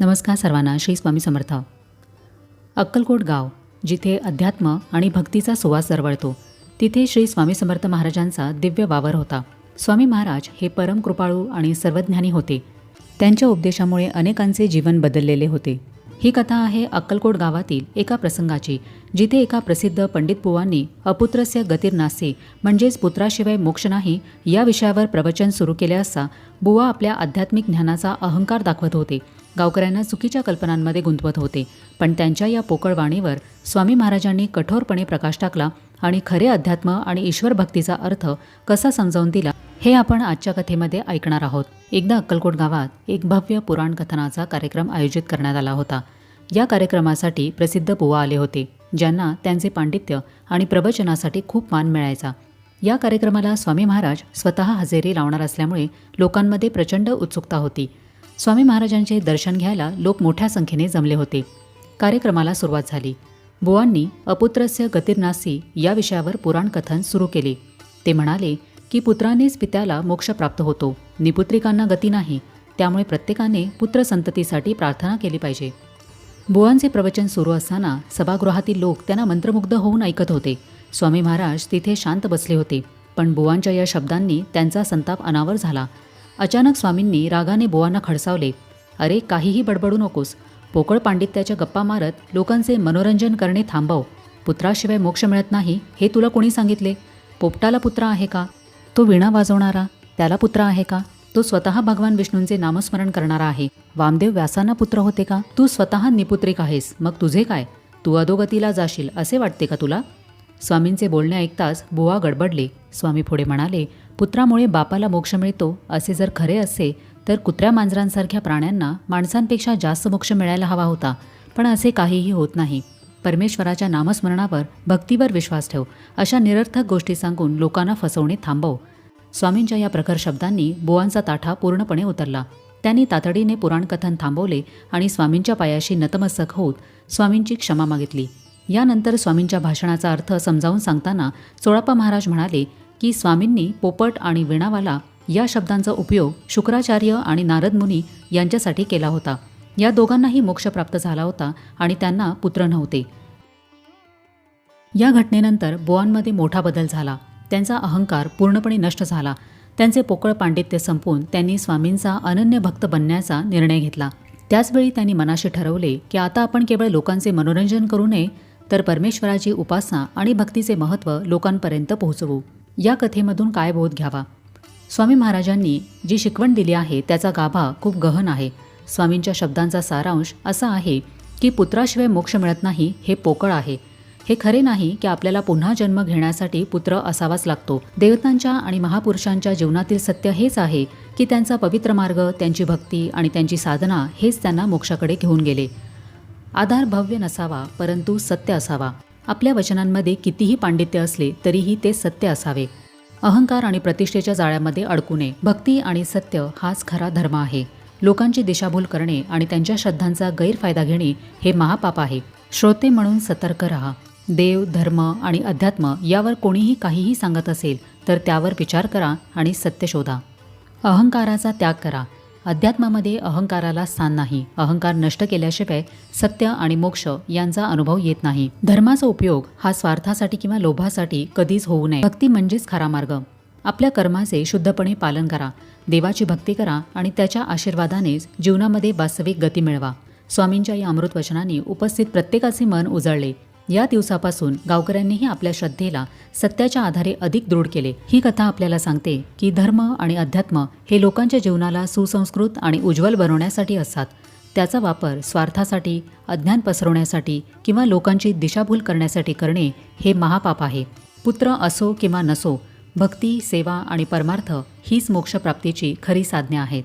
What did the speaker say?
नमस्कार सर्वांना श्री स्वामी समर्थ. अक्कलकोट गाव जिथे अध्यात्म आणि भक्तीचा सुवास दरवळतो तिथे श्री स्वामी समर्थ महाराजांचा दिव्य वावर होता. स्वामी महाराज हे परम कृपाळू आणि सर्वज्ञानी होते. त्यांच्या उपदेशामुळे अनेकांचे जीवन बदललेले होते. ही कथा आहे अक्कलकोट गावातील एका प्रसंगाची जिथे एका प्रसिद्ध पंडित बुवांनी अपुत्रस्य गतिर्नासे म्हणजेच पुत्राशिवाय मोक्ष नाही या विषयावर प्रवचन सुरू केले असता बुवा आपल्या आध्यात्मिक ज्ञानाचा अहंकार दाखवत होते गावकऱ्यांना चुकीच्या कल्पनांमध्ये गुंतवत होते. पण त्यांच्या या पोकळवाणीवर स्वामी महाराजांनी कठोरपणे प्रकाश टाकला आणि खरे अध्यात्म आणि ईश्वर भक्तीचा अर्थ कसा समजावून दिला हे आपण आजच्या कथेमध्ये ऐकणार आहोत. एकदा अक्कलकोट गावात एक भव्य पुराण कथनाचा कार्यक्रम आयोजित करण्यात आला होता. या कार्यक्रमासाठी प्रसिद्ध बुवा आले होते ज्यांना त्यांचे पांडित्य आणि प्रवचनासाठी खूप मान मिळायचा. या कार्यक्रमाला स्वामी महाराज स्वतः हजेरी लावणार असल्यामुळे लोकांमध्ये प्रचंड उत्सुकता होती. स्वामी महाराजांचे दर्शन घ्यायला लोक मोठ्या संख्येने जमले होते. कार्यक्रमाला सुरुवात झाली. बुवांनी अपुत्रस्य गतिर्नासी या विषयावर पुराण कथन सुरू केले. ते म्हणाले की पुत्रानेच पित्याला मोक्ष प्राप्त होतो. निपुत्रिकांना गती नाही. त्यामुळे प्रत्येकाने पुत्रसंततीसाठी प्रार्थना केली पाहिजे. बुवांचे प्रवचन सुरू असताना सभागृहातील लोक त्यांना मंत्रमुग्ध होऊन ऐकत होते. स्वामी महाराज तिथे शांत बसले होते पण बुवांच्या या शब्दांनी त्यांचा संताप अनावर झाला. अचानक स्वामींनी रागाने बुवांना खडसावले अरे काहीही बडबडू नकोस. पोकळ पांडित्याच्या गप्पा मारत लोकांचे मनोरंजन करणे थांबव. पुत्राशिवाय मोक्ष मिळत नाही हे तुला कोणी सांगितले? पोपटाला पुत्र आहे का? तो विणा वाजवणारा? त्याला पुत्र आहे का? तो स्वतः भगवान विष्णूंचे नामस्मरण करणारा आहे. वामदेव व्यासांना पुत्र होते का? तू स्वतः निपुत्रिक आहेस. मग तुझे काय? तू अधोगतीला जाशील असे वाटते का तुला? स्वामींचे बोलणे ऐकताच बुवा गडबडले. स्वामी पुढे म्हणाले पुत्रामुळे बापाला मोक्ष मिळतो असे जर खरे असे तर कुत्र्या मांजरांसारख्या प्राण्यांना माणसांपेक्षा जास्त मोक्ष मिळायला हवा होता. पण असे काहीही होत नाही. परमेश्वराच्या नामस्मरणावर भक्तीवर विश्वास ठेव. अशा निरर्थक गोष्टी सांगून लोकांना फसवणे थांबव. स्वामींच्या या प्रखर शब्दांनी बुवांचा ताठा पूर्णपणे उतरला. त्यांनी तातडीने पुराणकथन थांबवले आणि स्वामींच्या पायाशी नतमस्तक होत स्वामींची क्षमा मागितली. यानंतर स्वामींच्या भाषणाचा अर्थ समजावून सांगताना चोळाप्पा महाराज म्हणाले की स्वामींनी पोपट आणि विणावाला या शब्दांचा उपयोग शुक्राचार्य आणि नारद मुनी यांच्यासाठी केला होता. या दोघांनाही मोक्ष प्राप्त झाला होता आणि त्यांना पुत्र नव्हते. या घटनेनंतर बुवांमध्ये मोठा बदल झाला. त्यांचा अहंकार पूर्णपणे नष्ट झाला. त्यांचे पोकळ पांडित्य संपून त्यांनी स्वामींचा अनन्य भक्त बनण्याचा निर्णय घेतला. त्याचवेळी त्यांनी मनाशी ठरवले की आता आपण केवळ लोकांचे मनोरंजन करू नये तर परमेश्वराची उपासना आणि भक्तीचे महत्त्व लोकांपर्यंत पोहोचवू. या कथेमधून काय बोध घ्यावा? स्वामी महाराजांनी जी शिकवण दिली आहे त्याचा गाभा खूप गहन आहे. स्वामींच्या शब्दांचा सारांश असा आहे की पुत्राशिवाय मोक्ष मिळत नाही हे पोकळ आहे. हे खरे नाही की आपल्याला पुन्हा जन्म घेण्यासाठी पुत्र असावाच लागतो. देवतांच्या आणि महापुरुषांच्या जीवनातील सत्य हेच आहे की त्यांचा पवित्र मार्ग त्यांची भक्ती आणि त्यांची साधना हेच त्यांना मोक्षाकडे घेऊन गेले. आधार भव्य नसावा परंतु सत्य असावा. आपल्या वचनांमध्ये कितीही पांडित्य असले तरीही ते सत्य असावे. अहंकार आणि प्रतिष्ठेच्या जाळ्यामध्ये अडकू नये. भक्ती आणि सत्य हाच खरा धर्म आहे. लोकांची दिशाभूल करणे आणि त्यांच्या श्रद्धांचा गैरफायदा घेणे हे महापाप आहे. श्रोते म्हणून सतर्क रहा. देव धर्म आणि अध्यात्म यावर कोणीही काहीही सांगत असेल तर त्यावर विचार करा आणि सत्य शोधा. अहंकाराचा त्याग करा. अध्यात्मामध्ये अहंकाराला स्थान नाही. अहंकार नष्ट केल्याशिवाय सत्य आणि मोक्ष यांचा अनुभव येत नाही. धर्माचा उपयोग हा स्वार्थासाठी किंवा लोभासाठी कधीच होऊ नये. भक्ती म्हणजेच खरा मार्ग. आपल्या कर्माचे शुद्धपणे पालन करा. देवाची भक्ती करा आणि त्याच्या आशीर्वादानेच जीवनामध्ये वास्तविक गती मिळवा. स्वामींच्या या अमृत वचनाने उपस्थित प्रत्येकाचे मन उजळले. या दिवसापासून गावकऱ्यांनीही आपल्या श्रद्धेला सत्याच्या आधारे अधिक दृढ केले. ही कथा आपल्याला सांगते की धर्म आणि अध्यात्म हे लोकांच्या जीवनाला सुसंस्कृत आणि उज्ज्वल बनवण्यासाठी असतात. त्याचा वापर स्वार्थासाठी अज्ञान पसरवण्यासाठी किंवा लोकांची दिशाभूल करण्यासाठी करणे हे महापाप आहे. पुत्र असो किंवा नसो भक्ती सेवा आणि परमार्थ हीच मोक्षप्राप्तीची खरी साधने आहेत.